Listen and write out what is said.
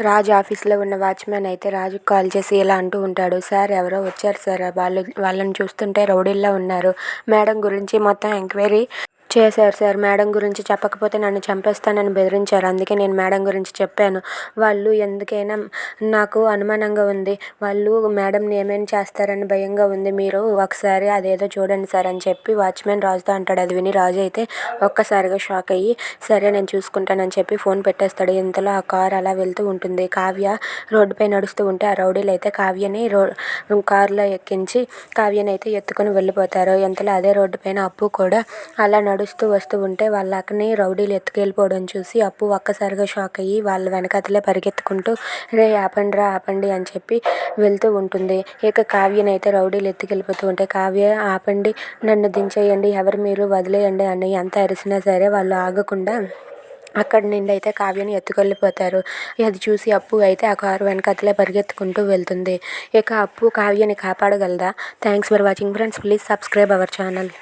రాజు ఆఫీస్లో ఉన్న వాచ్మెన్ అయితే రాజుకు కాల్ చేసి ఇలా అంటూ ఉంటాడు. సార్ ఎవరో వచ్చారు సార్. వాళ్ళు వాళ్ళని చూస్తుంటే రౌడీల్లా ఉన్నారు. మేడం గురించి మొత్తం ఎంక్వైరీ చేశారు సార్. మేడం గురించి చెప్పకపోతే నన్ను చంపేస్తానని బెదిరించారు. అందుకే నేను మేడం గురించి చెప్పాను. వాళ్ళు ఎందుకైనా నాకు అనుమానంగా ఉంది. వాళ్ళు మేడంని ఏమైనా చేస్తారని భయంగా ఉంది. మీరు ఒకసారి అదేదో చూడండి సార్ అని చెప్పి వాచ్మెన్ రాజుతో అంటాడు. అది విని రాజు అయితే ఒక్కసారిగా షాక్ అయ్యి సరే నేను చూసుకుంటానని చెప్పి ఫోన్ పెట్టేస్తాడు. ఇంతలో ఆ కార్ అలా వెళ్తూ ఉంటుంది. కావ్య రోడ్డుపై నడుస్తూ ఉంటే ఆ రౌడీలు అయితే కావ్యని రో కారులో ఎక్కించి కావ్యని అయితే ఎత్తుకొని వెళ్ళిపోతారు. ఇంతలో అదే రోడ్డు పైన అప్పు కూడా అలా నడు నడుస్తూ వస్తూ ఉంటే వాళ్ళ అక్కని రౌడీలు ఎత్తుకెళ్ళిపోవడం చూసి అప్పు ఒక్కసారిగా షాక్ అయ్యి వాళ్ళ వెనకాతలే పరిగెత్తుకుంటూ రే ఆపండి రా ఆపండి అని చెప్పి వెళ్తూ ఉంటుంది. ఇక కావ్యని అయితే రౌడీలు ఎత్తుకెళ్ళిపోతూ ఉంటే కావ్య ఆపండి నన్ను దించేయండి ఎవరు మీరు వదిలేయండి అని ఎంత అరిసినా సరే వాళ్ళు ఆగకుండా అక్కడి నుండి అయితే కావ్యని ఎత్తుకెళ్ళిపోతారు. అది చూసి అప్పు అయితే ఆ కారు వెనకాతలే పరిగెత్తుకుంటూ వెళ్తుంది. ఇక అప్పు కావ్యని కాపాడగలదా? Thanks for watching friends. Please subscribe our channel.